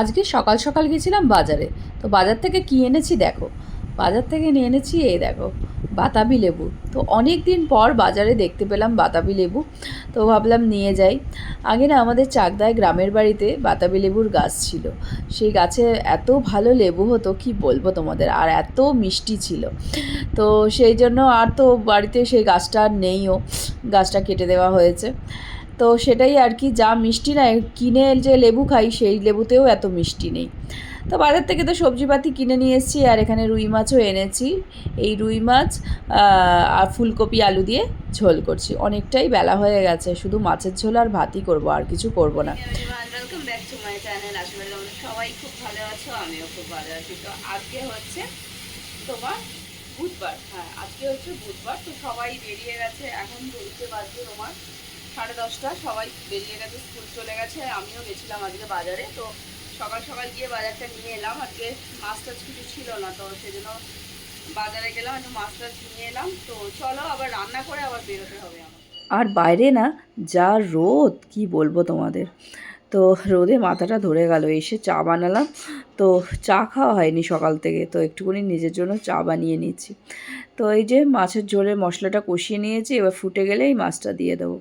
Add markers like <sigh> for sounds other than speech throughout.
আজকে সকাল সকাল গেছিলাম বাজারে। তো বাজার থেকে কি এনেছি দেখো। বাজার থেকে নিয়ে এনেছি এই দেখো, বাতাবি লেবু। তো অনেক দিন পর বাজারে দেখতে পেলাম বাতাবি লেবু। তো ভাবলাম নিয়ে যাই। আগে না আমাদের চাকদায় গ্রামের বাড়িতে বাতাবি লেবুর গাছ ছিল। সেই গাছে এত ভালো লেবু হতো, কি বলব তোমাদের? আর এত মিষ্টি ছিল। তো সেই জন্য আর তো বাড়িতে সেই গাছটা আর নেইও। গাছটা কেটে দেওয়া হয়েছে। তো সেটাই আর কি, যা মিষ্টি না, কিনে যে লেবু খাই, সেই লেবুতেও এত মিষ্টি নেই। তো বাজার থেকে তো সবজিপাতি কিনে নিয়ে এসেছি আর এখানে রুই মাছও এনেছি। এই রুই মাছ আর ফুলকপি, আলু দিয়ে ঝোল করছি। অনেকটাই বেলা হয়ে গেছে, শুধু মাছের ঝোল আর ভাতই করব, আর কিছু করব না। সবাই আজকে হচ্ছে তোমার বুধবার হ্যাঁ আজকে হচ্ছে বুধবার, তো সবাই বেরিয়ে গেছে, এখন বলতে বাজবে তোমার সাড়ে দশটা, সবাই বেরিয়ে গেছে, স্কুল চলে গেছে, আমিও গেছিলাম আজকে বাজারে, তো সকাল সকাল গিয়ে বাজারটা নিয়ে এলাম, আজকে মাছ টাছ কিছু ছিল না, তো সেজন্য বাজারে গেলাম, একটু মাছ টাছ নিয়ে এলাম, তো চলো আবার রান্না করে আবার বেরোতে হবে আমার আর বাইরে না, যা রোদ, কি বলব তোমাদের? তো রোদে মাথাটা ধরে গেল এসে চা বানালাম। তো চা খাওয়া হয়নি সকাল থেকে তো একটুখানি নিজের জন্য চা বানিয়ে নিচ্ছি। তো এই যে মাছের ঝোলের মশলাটা কষিয়ে নিয়েছি এবার ফুটে গেলে এই মাছটা দিয়ে দেবো।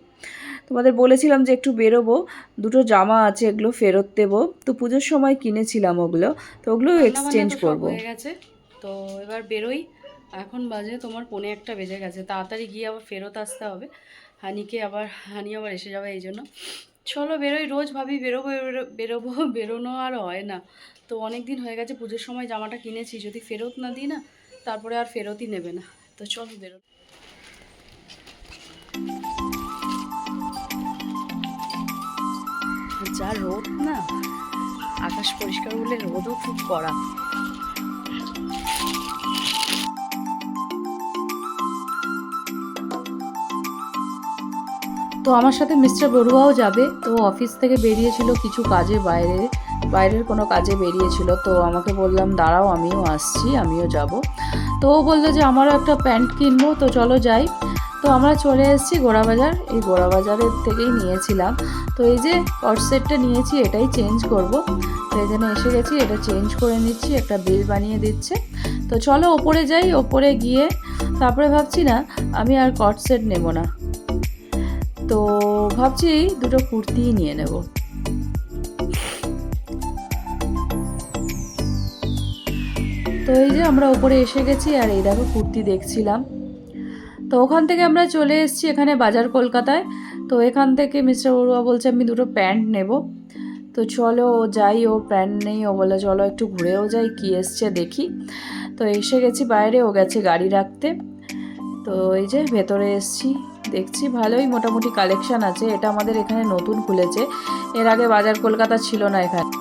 তোমাদের বলেছিলাম যে একটু বেরোবো দুটো জামা আছে এগুলো ফেরত দেবো। তো পুজোর সময় কিনেছিলাম ওগুলো তো ওগুলো এক্সচেঞ্জ করব। হয়ে গেছে। তো এবার বেরোই এখন বাজে তোমার পনে একটা বেজে গেছে। তাড়াতাড়ি গিয়ে আবার ফেরত আসতে হবে। হানিকে আবার হানি আবার এসে যাবে এই জন্য। চলো বেরোই, রোজ ভাবি বেরোবো, বেরো- বেরোবো, <laughs> বেরোনো আর হয় না। তো অনেক দিন হয়ে গেছে, পুজোর সময় জামাটা কিনেছি, যদি ফেরত না দিই না, তারপরে আর ফেরতই নেবে না। তো চলো বেরো। যা রোদ না, আকাশ পরিষ্কার বলে রোদও খুব কড়া। তো আমার সাথে মিস্টার বড়ুয়াও যাবে। তো অফিস থেকে বেরিয়েছিল কিছু কাজে বাইরে, বাইরের কোনো কাজে বেরিয়েছিল। তো আমাকে বললাম, দাঁড়াও, আমিও আসছি, আমিও যাব। তো ও বলল যে, আমারও একটা প্যান্ট কিনবো, তো চলো যাই। তো আমরা চলে এসেছি গোড়াবাজার এই গোড়াবাজারের থেকেই নিয়েছিলাম। তো এই যে সেটটা নিয়েছি, এটাই চেঞ্জ করব। তো এই জন্য এসে গেছি, এটা চেঞ্জ করে নিচ্ছি, একটা বিল বানিয়ে দিচ্ছে। তো চলো ওপরে যাই, ওপরে গিয়ে, তারপরে ভাবছি না, আমি আর কট সেট নেব না। তো ভাবছি দুটো কুর্তিই নিয়ে নেব। তো এই যে আমরা ওপরে এসে গেছি আর এই দেখো কুর্তি দেখছিলাম। তো ওখান থেকে আমরা চলে এসেছি এখানে বাজার কলকাতায়। তো এখান থেকে মিস্টার বড়ুয়া বলছে আমি দুটো প্যান্ট নেব। তো চলো ও যাই, ও প্যান্ট নেই, ও বলে চলো একটু ঘুরেও যাই, কি এসছে দেখি। তো এসে গেছি বাইরে, ও গেছে গাড়ি রাখতে। তো এই যে ভেতরে এসছি। দেখছি ভালোই মোটামুটি কালেকশন আছে এটা আমাদের এখানে নতুন খুলেছে। এর আগে বাজার কলকাতা ছিল না এখানে।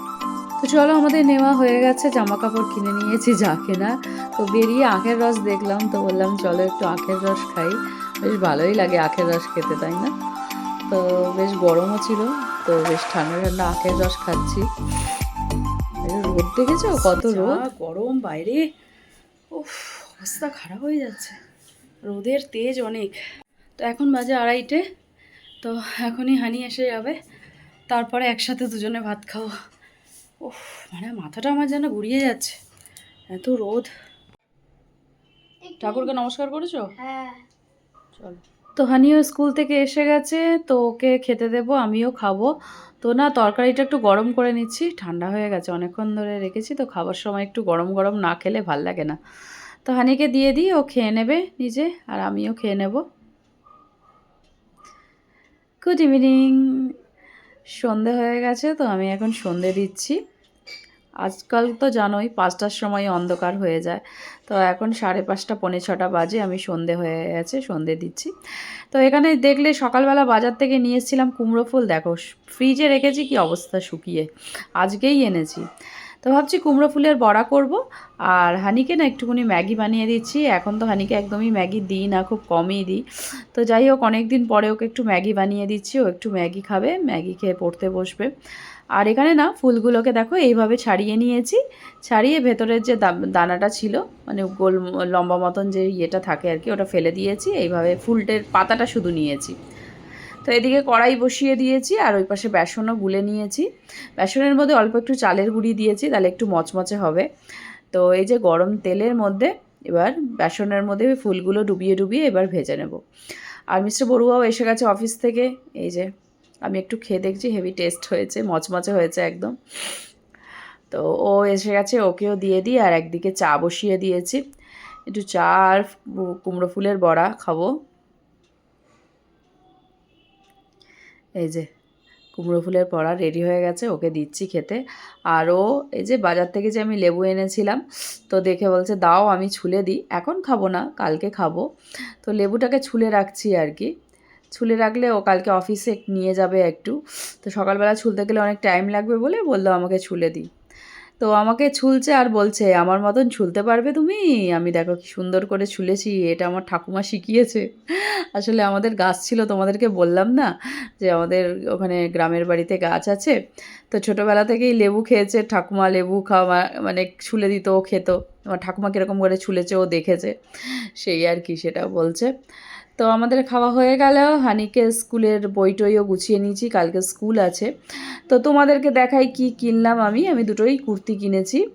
তো চলো আমাদের নেওয়া হয়ে গেছে জামা কাপড় কিনে নিয়েছি যা কেনা। তো বেরিয়ে আখের রস দেখলাম তো বললাম চলো একটু আখের রস খাই। বেশ ভালোই লাগে আখের রস খেতে তাই না? তো বেশ গরমও ছিল তো বেশ ঠান্ডা ঠান্ডা আখের রস খাচ্ছি। রোদ দেখেছ? কত রোদ। গরম বাইরে। উফ অবস্থা খারাপ হয়ে যাচ্ছে। রোদের তেজ অনেক। তো এখন বাজে আড়াইটে তো এখনই হানি এসে যাবে। তারপরে একসাথে দুজনে ভাত খাব। উফ মানে মাথাটা আমার যেন ঘুরিয়ে যাচ্ছে। এত রোদ। ঠাকুরকে নমস্কার করেছ? হ্যাঁ। চলো। তো হানিও স্কুল থেকে এসে গেছে তো ওকে খেতে দেবো আমিও খাব। তো না তরকারিটা একটু গরম করে নিচ্ছি। ঠান্ডা হয়ে গেছে অনেকক্ষণ ধরে রেখেছি তো খাবার সময় একটু গরম গরম না খেলে ভালো লাগে না। তো হানিকে দিয়ে দিই ও খেয়ে নেবে নিজে আর আমিও খেয়ে নেব। গুড ইভিনিং সন্ধে হয়ে গেছে, তো আমি এখন সন্ধে দিচ্ছি। আজকাল তো জানোই, পাঁচটার সময় অন্ধকার হয়ে যায়। তো এখন সাড়ে পাঁচটা, পৌনে ছটা বাজে, আমি সন্ধে হয়ে গেছে, সন্ধে দিচ্ছি। তো এখানে দেখলে সকালবেলা বাজার থেকে নিয়ে এসেছিলাম কুমড়ো ফুল। দেখো, ফ্রিজে রেখেছি, কি অবস্থা শুকিয়ে। আজকেই এনেছি। তো ভাবছি কুমড়ো ফুলের বড়া করব। আর হানিকে না একটুখানি ম্যাগি বানিয়ে দিচ্ছি। এখন তো হানিকে একদমই ম্যাগি দিই না, খুব কমই দিই। তো যাই হোক অনেক দিন পরে ওকে একটু ম্যাগি বানিয়ে দিচ্ছি। ও একটু ম্যাগি খাবে, ম্যাগি খেয়ে পড়তে বসবে। আর এখানে না ফুলগুলোকে দেখো এইভাবে ছাড়িয়ে নিয়েছি। ছাড়িয়ে ভেতরের যে দানাটা ছিল মানে গোল, লম্বা মতন যে ইয়েটা থাকে আর কি, ওটা ফেলে দিয়েছি। এইভাবে ফুলটের পাতাটা শুধু নিয়েছি। তো এদিকে কড়াই বসিয়ে দিয়েছি আর ওই পাশে বেসনও গুলে নিয়েছি। বেসনের মধ্যে অল্প একটু চালের গুঁড়ি দিয়েছি, তাহলে একটু মচমচে হবে। তো এই যে গরম তেলের মধ্যে এবার বেসনের মধ্যে ফুলগুলো ডুবিয়ে ডুবিয়ে এবার ভেজে নেব। আর মিস্টার বড়ুয়াও এসে গেছে অফিস থেকে, এই যে আমি একটু খেয়ে দেখছি, হেভি টেস্ট হয়েছে, মচমচে হয়েছে একদম। তো ও এসে গেছে, ওকেও দিয়ে দিই আর একদিকে চা বসিয়ে দিয়েছি। একটু চা আর কুমড়ো ফুলের বড়া খাব। এই যে কুমড়ো ফুলের পড়া রেডি হয়ে গেছে, ওকে দিচ্ছি খেতে। আরও এই যে বাজার থেকে যে আমি লেবু এনেছিলাম, তো দেখে বলছে, দাও, আমি ছুলে দিই। এখন খাব না, কালকে খাব। তো লেবুটাকে ছুলে রাখছি আর কি। ছুলে রাখলে ও কালকে অফিসে নিয়ে যাবে একটু। তো সকালবেলা ছুলতে গেলে অনেক টাইম লাগবে বলে বলল, আমাকে ছুলে দিই। তো আমাকে ছুলছে আর বলছে, আমার মতন ছুলতে পারবে তুমি? আমি দেখো কি সুন্দর করে ছুলেছি, এটা আমার ঠাকুমা শিখিয়েছে। আসলে আমাদের গাছ ছিল, তোমাদেরকে বললাম না যে আমাদের ওখানে গ্রামের বাড়িতে গাছ আছে। তো ছোটোবেলা থেকেই লেবু খেয়েছে, ঠাকুমা লেবু খাওয়া মানে ছুলে দিত খেত। আমার ঠাকুমা কীরকম করে ছুলেছে, ও দেখেছে। সেই আর কি সেটা বলছে। তো আমাদের খাওয়া হয়ে গেল। হানিকে স্কুলের বই টইও গুছিয়ে নিয়েছি, কালকে স্কুল আছে। তো তোমাদেরকে দেখাই কি কিনলাম আমি। আমি দুটোই কুর্তি কিনেছি।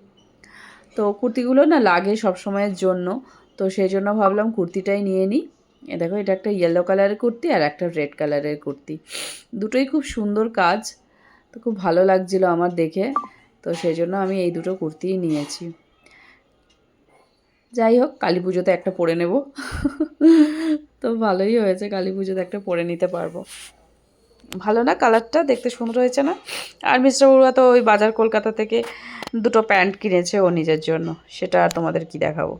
তো কুর্তিগুলো না লাগে সব সময়ের জন্য। তো সেই জন্য ভাবলাম কুর্তিটাই নিয়ে নিই। দেখো, এটা একটা ইয়েলো কালারের কুর্তি আর একটা রেড কালারের কুর্তি। দুটোই খুব সুন্দর কাজ। তো খুব ভালো লাগছিল আমার দেখে। তো সেই জন্য আমি এই দুটো কুর্তিই নিয়েছি। যাই হোক, কালী পুজোতে একটা পরে নেব। তো ভালোই হয়েছে, কালী পুজোতে একটা পরে নিতে পারব। ভালো না কালারটা? দেখতে সুন্দর হয়েছে না? আর মিস্টার বড়ুয়া তো ওই বাজার কলকাতা থেকে দুটো প্যান্ট কিনেছে ও নিজের জন্য। সেটা আর তোমাদের কি দেখাবো?